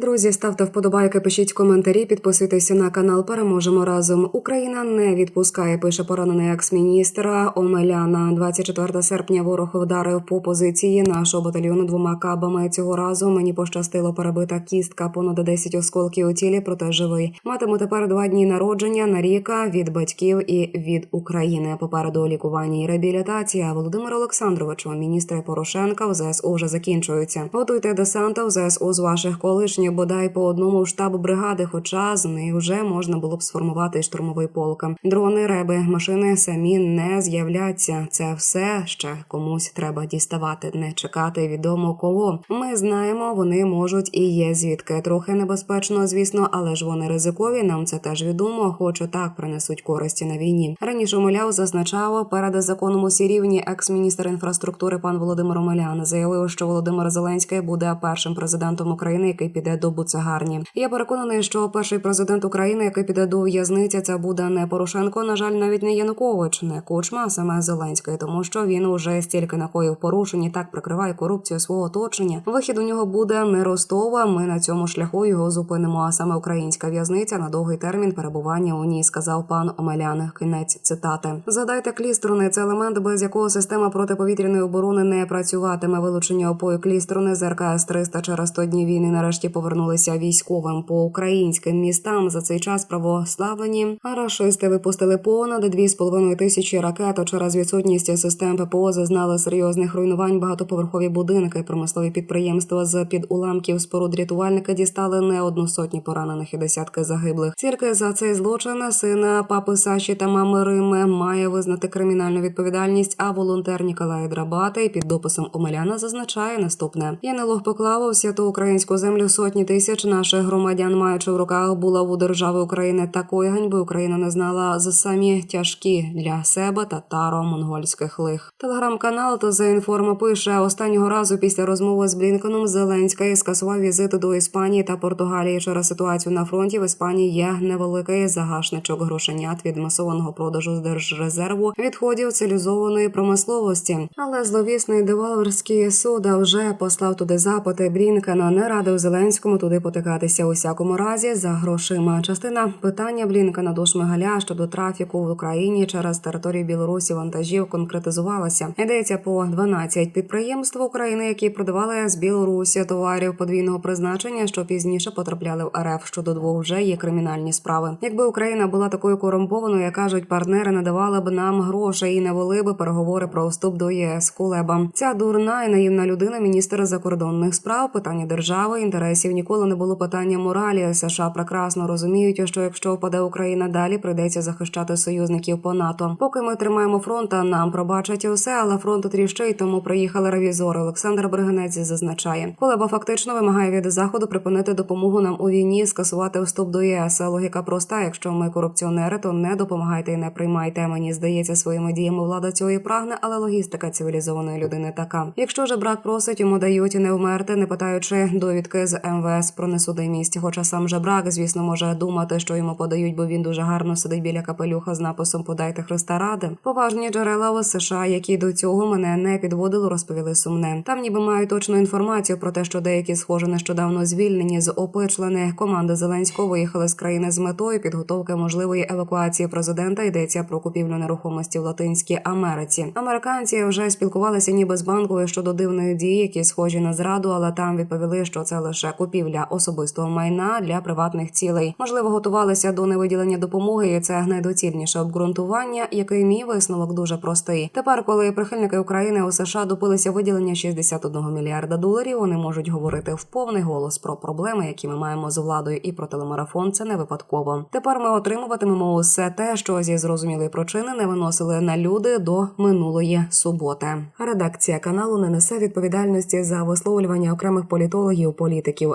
Друзі, ставте вподобайки, пишіть коментарі, підписуйтеся на канал. Переможемо разом. Україна не відпускає. Пише поранений екс-міністра Омеляна. 24 серпня ворог вдарив по позиції нашого батальйону двома кабами. Цього разу мені пощастило перебита кістка, понад 10 осколків у тілі, проте живий. Матиму тепер два дні народження на ріка від батьків і від України. Попереду лікування і реабілітація. Володимир Олександровичу, міністри Порошенка в ЗСУ вже закінчуються. Готуйте десанта в ЗСУ з ваших колишніх бодай по одному в штаб бригади, хоча з них вже можна було б сформувати штурмовий полк. Дрони, реби, машини самі не з'являться. Це все ще комусь треба діставати, не чекати відомо кого. Ми знаємо, вони можуть і є звідки. Трохи небезпечно, звісно, але ж вони ризикові. Нам це теж відомо. Хоч так принесуть користі на війні. Раніше Омеляв зазначав перед законом усі рівні екс-міністр інфраструктури пан Володимир Омелян заявив, що Володимир Зеленський буде першим президентом України, який піде до буцегарні. Я переконаний, що перший президент України, який піде до в'язниці, це буде не Порошенко. На жаль, навіть не Янукович, не Кучма, а саме Зеленський, тому що він уже стільки накоїв порушень і так прикриває корупцію свого оточення. Вихід у нього буде не Ростова. Ми на цьому шляху його зупинимо. А саме українська в'язниця на довгий термін перебування у ній, сказав пан Омелян. Кінець цитати. Згадайте кліструни. Це елемент, без якого система протиповітряної оборони не працюватиме. Вилучення опою кліструни з РКС 300 через 100 днів війни нарешті повернулися військовим по українським містам. За цей час православлені рашисти випустили понад 2,5 тисячі ракет. Через відсутність систем ППО зазнали серйозних руйнувань. Багатоповерхові будинки, промислові підприємства з під уламків споруд рятувальника дістали не одну сотні поранених і десятки загиблих. Тільки за цей злочин сина папи Саші та мами Рими має визнати кримінальну відповідальність. А волонтер Ніколай Драбатий під дописом Омеляна зазначає наступне: Янилог поклав у святу українську землю сотні тисяч наших громадян, маючи в руках булаву держави України. Такої ганьби Україна не знала за самі тяжкі для себе татаро-монгольських лих. Телеграм-канал та за інформа пише останнього разу після розмови з Блінконом Зеленський скасував візит до Іспанії та Португалії через ситуацію на фронті. В Іспанії є невеликий загашничок грошенят від масованого продажу з держрезерву відходів цивілізованої промисловості. Але зловісний девалверський суд вже послав туди запити. Блінкена не радив Зеленському туди потикатися у всякому разі за грошима. Частина питання Блінкена до Шмигаля щодо трафіку в Україні через територію Білорусі вантажів конкретизувалася. Йдеться по 12 підприємств України, які продавали з Білорусі товарів подвійного призначення, що пізніше потрапляли в РФ. Щодо двох вже є кримінальні справи. Якби Україна була такою корумпованою, як кажуть, партнери надавали б нам грошей і не вели б переговори про вступ до ЄС. Кулеба ця дурна і наївна людина, міністр закордонних справ, питання держави, інтересів ніколи не було питання моралі. США прекрасно розуміють, що якщо впаде Україна далі, прийдеться захищати союзників по НАТО. Поки ми тримаємо фронт, нам пробачать усе, але фронт тріщить, тому приїхали ревізори. Олександр Бригинець зазначає, Кулеба фактично вимагає від заходу припинити допомогу нам у війні, скасувати вступ до ЄС. Логіка проста. Якщо ми корупціонери, то не допомагайте і не приймайте. Мені здається, своїми діями влада цього і прагне, але логістика цивілізованої людини така. Якщо же брак просить, йому дають не вмерти, не питаючи довідки з МВС про несудимість. Хоча сам же брак, звісно, може думати, що йому подають, бо він дуже гарно сидить біля капелюха з написом Подайте Христа ради. Поважні джерела в США, які до цього мене не підводили, розповіли сумне. Там ніби мають точну інформацію про те, що деякі схоже нещодавно звільнені з ОП члени команди Зеленського виїхали з країни з метою підготовки можливої евакуації президента. Йдеться про купівлю нерухомості в Латинській Америці. Американці вже спілкувалися ніби з банкою щодо дивної дії, які схожі на зраду, але там відповіли, що це лише купівля особистого майна для приватних цілей. Можливо, готувалися до невиділення допомоги, і це найдоцільніше обґрунтування, який мій висновок дуже простий. Тепер, коли прихильники України у США допилися виділення 61 мільярда доларів, вони можуть говорити в повний голос про проблеми, які ми маємо з владою, і про телемарафон. Це не випадково. Тепер ми отримуватимемо усе те, що зі зрозумілої причини не виносили на люди до минулої суботи. Редакція каналу не несе відповідальності за висловлювання окремих політологів, політиків,